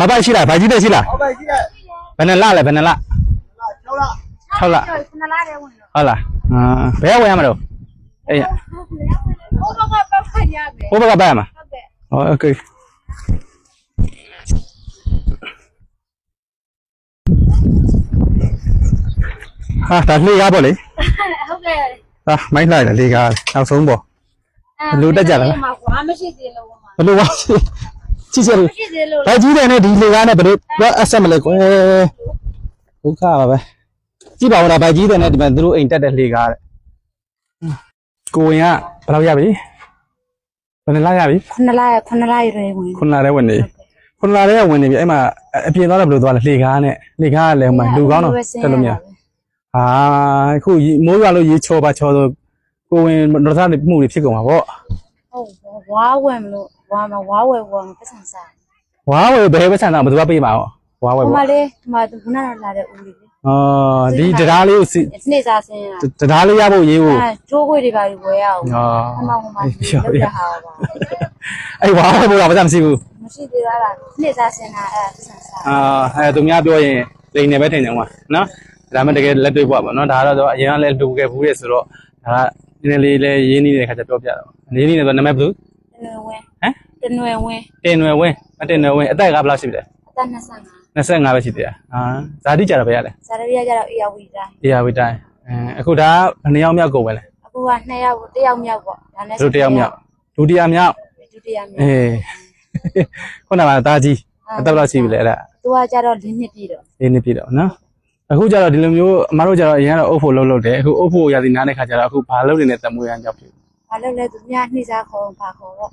မပိုက်ရှိလားဘာကြီးပဲရှိလားဟုတ်ပါရှိတယ်ဘယ်နှစ်လလဲဘယ်နှစ်လ6လ6လ9လတည်းဝင်တော့ဟုတ်လားအာဘယ်ဝင်ရမလို့အေးဟိုဘက်ကပတ်ဖက်ရမယ်ဟိုဘက်ကပတ်ရမှာဟုတ်တယ်ဟုတ် okay ဟာဒါလေးကားပေါ့လေဟုတ်ကဲ့ဟာမိုင်းလိုက်တာလေးကားနောက်ဆုံးပေါ့ဘလို့တက်ကြလားဘလို့ဝါမရှိသေးလို့ဘလို့ဝါရှိဘ ရှိစရမရှိသေးလို့ဗိုက်ကြီးတယ်နဲ့ဒီလှေကားနဲ့ဘယ်လိုတော့အဆက်မလဲကွယ်ဒုက္ခပါပဲကြည့်ပါဦးလားဗိုက်ကြီးတယ်နဲ့ဒီမှာသူတို့အိမ်တက်တဲ့လှေကားတဲ့ကိုဝင်ကဘယ်လောက်ရပြီဘယ်နဲ့လာရပြီခဏလာခဏလာရွေးဝင်ခုနလာတဲ့ဝင်နေခုနလာတဲ့ဝင်နေပြီအဲ့မှာအပြင်သွားတော့ဘယ်လိုသွားလဲလှေကားနဲ့လှေကားကလည်းဟိုမှာလူကောင်းတော့တက်လို့မရဟာအခုမိုးရွာလို့ရေချော်ပါချော်ဆိုကိုဝင်တော့သားမှုတွေဖြစ်ကုန်ပါဗောဟုတ်ဝါဝင်မလို့ ဝါမဝါဝဲဝါမပတ်စံစားဝါဝယ်ဘယ်ပတ်စံတော့ဘယ်သူကပေးမှာဟောဝါဝယ်ဟိုဗောမှာလေဒီမှာခုနကလာတဲ့ဦးလေးလေအော်ဒီတရားလေးကိုစီနေ့စားစင်းရတရားလေးရဖို့ရေးဖို့အဲကျိုးခွေတွေပါပြီးဝဲရအောင်အော်ဟိုမှာဟိုမှာလောက်ရဟာပါအဲ့ဝါဝယ်ဖို့တော့ပတ်စံမရှိဘူးမရှိသေးတာလားနေ့စားစင်းတာအဲပတ်စံစားအာအဲ့သူများပြောရင်လိန်နေပဲထင်ကြမှာနော်ဒါမှတကယ်လက်တွေ့ပေါ့ဗောနော်ဒါကတော့အရင်ကလည်းလူခဲ့ဘူးရဲ့ဆိုတော့ဒါကနည်းနည်းလေးလည်းရင်းနှီးနေတဲ့ခါကျပြောပြတော့ရင်းနှီးနေဆိုနာမည်ဘယ်သူတ နွယ်ဝင်ဟမ်တနွယ်ဝင်တင်နွယ်ဝင်းအတင်နွယ်ဝင်းအသက်ကဘယ်လောက်ရှိပြီလဲအသက်25 25ပဲရှိသေးတယ်ဟာဇာတိကြတော့ပဲရလဲဇာရရကြတော့အေယာဝီတိုင်းတရားဝိတိုင်းအဲအခုဒါဘယ်နှစ်ယောက်မြောက်ကုန်ပဲလဲအခုက2ယောက်တစ်ယောက်မြောက်ပေါ့ဒါနဲ့တို့တစ်ယောက်မြောက်ဒုတိယမြောက်ဒုတိယမြောက်အေးခုနကတာကြီးအသက်ဘယ်လောက်ရှိပြီလဲအဲ့ဒါသူကကြတော့၄နှစ်ပြည့်တော့လေးနှစ်ပြည့်တော့နော်အခုကျတော့ဒီလိုမျိုးအမတို့ကျတော့အရင်ကတော့အုပ်ဖို့လုံးလုံးတယ်အခုအုပ်ဖို့ရာသီနားတဲ့ခါကျတော့အခုဘာလုပ်နေလဲတမွေးရန်ကြောက်ပြီ ဘာလို့လဲသူများနှိစားခေါ်ပါခေါ်တော့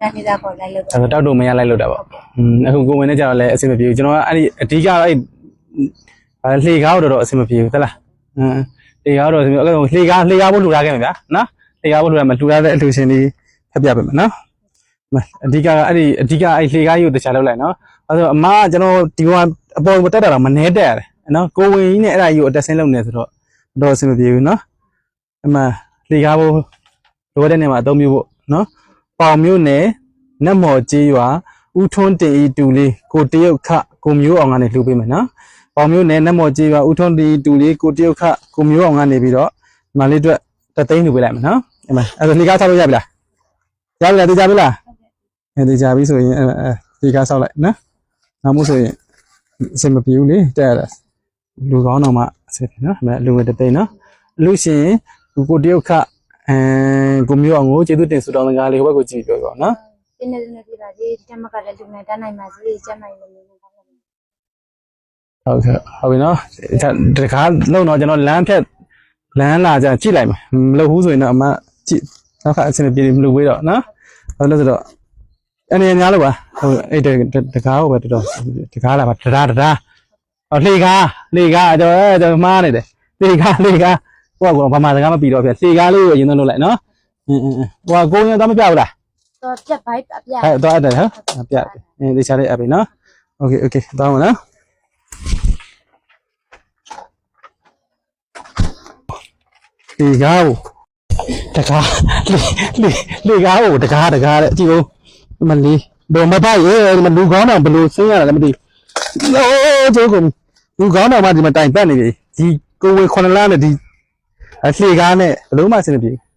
အဲ့နှိစားခေါ်လိုက်လို့အဲ့တော့တောက်တော့မရလိုက်လို့တာပေါ့อืมအခုကိုဝင်နေကြတော့လည်းအဆင်မပြေဘူးကျွန်တော်ကအဲ့ဒီအဓိကအဲ့ဘာလှေကားတော့တော့အဆင်မပြေဘူးသလားအင်းလှေကားတော့အဆင်မပြေအဲ့လှေကားလှေကားဖို့လူထားခဲ့မှာဗျာနော်လှေကားဖို့လူထားမှာလူထားတဲ့အလှူရှင်လေးဖက်ပြပေးမယ်နော်အဓိကကအဲ့ဒီအဓိကအဲ့လှေကားကြီးကိုတခြားလုပ်လိုက်နော်အဲ့တော့အမကကျွန်တော်ဒီကအပေါ်မတက်တာတော့မနှဲတက်ရတယ်နော်ကိုဝင်ကြီးနဲ့အဲ့ဒါကြီးကိုအတက်ဆင်းလုပ်နေဆိုတော့တော့အဆင်မပြေဘူးနော်အမလှေကားဖို့ လိုတဲ့နေရာမှာအသုံးပြုဖို့နော်ပေါင်မျိုးနဲ့နတ်မော်ကြီးရွာဥထွန်းတင်ဤတူလေးကိုတရုတ်ခကိုမျိုးအောင်ကနေလှူပေးမယ်နော်ပေါင်မျိုးနဲ့နတ်မော်ကြီးရွာဥထွန်းတင်ဤတူလေးကိုတရုတ်ခကိုမျိုးအောင်ကနေပြီးတော့ဒီမလေးအတွက်တသိန်းလှူပေးလိုက်မယ်နော်အမအဲ့ဒါလှေကားဆောက်လို့ရပြီလားရပြီလားသိကြပြီလားအဲသိကြပြီဆိုရင်အဲလှေကားဆောက်လိုက်နော်နောက်မို့ဆိုရင်အဆင်မပြေဘူးလေတဲ့ရတာလူကောင်းတော့မှအဆင်ပြေနော်အမလူငယ်တသိန်းနော်လူရှင်ကိုတရုတ်ခ အဲကိုမျိုးအောင်ကိုကျေးဇူးတင်ဆုတောင်းတဲ့ကားလေးဟိုဘက်ကိုကြည့်ပြောပြောနော်ပြင်းနေနေပြပါစေဒီတမကလည်းလူငယ်တန်းနိုင်ပါစေကျမ်းနိုင်လို့နေပါမယ်ဟုတ်ကဲ့ဟုတ်ပြီနော်ဒါတခါလုံးတော့ကျွန်တော်လမ်းဖြတ်လမ်းလာကြကြည့်လိုက်မယ်မလုပ်ဘူးဆိုရင်တော့အမကြည့်နောက်ခါအဆင်ပြေမလို့ဝေးတော့နော်ဟုတ်လို့ဆိုတော့အနေနဲ့များလို့ပါဟုတ်အဲ့တကားကိုပဲတော်တော်တကားလာပါတရားတရားဟောလှေကားလှေကားကျွန်တော်ကျွန်တော်မှားနေတယ်လှေကားလှေကား ဟိုကဘာမှစကားမပြီးတော့ပြလှေကားလေးကိုအရင်ဆုံးလုပ်လိုက်နော်အင်းအင်းဟိုကကိုရင်တော့မပြဘူးလား တော့ပြက်ပိုက်အပြ ဟဲ့တော့အဲ့ဒါဟမ်ပြအင်းဒီချာလေးအပ်ပြီနော်โอเคโอเคတော့မနော်ဒီကားကိုတကားလေလေကားကိုတကားတကားတဲ့ကြည့်ဦးမလေးဘယ်မပါရဲ့မလူကောင်းတော့ဘယ်လိုဆင်းရတာလဲမသိဘူးအိုးကျိုးကုန်လူကောင်းတော့မှဒီမှာတိုင်ပတ်နေပြီဒီကိုဝေခွန်လာနဲ့ဒီ အလှေကားနဲ့ဘယ်လိုမှဆင်းမပြေဘူး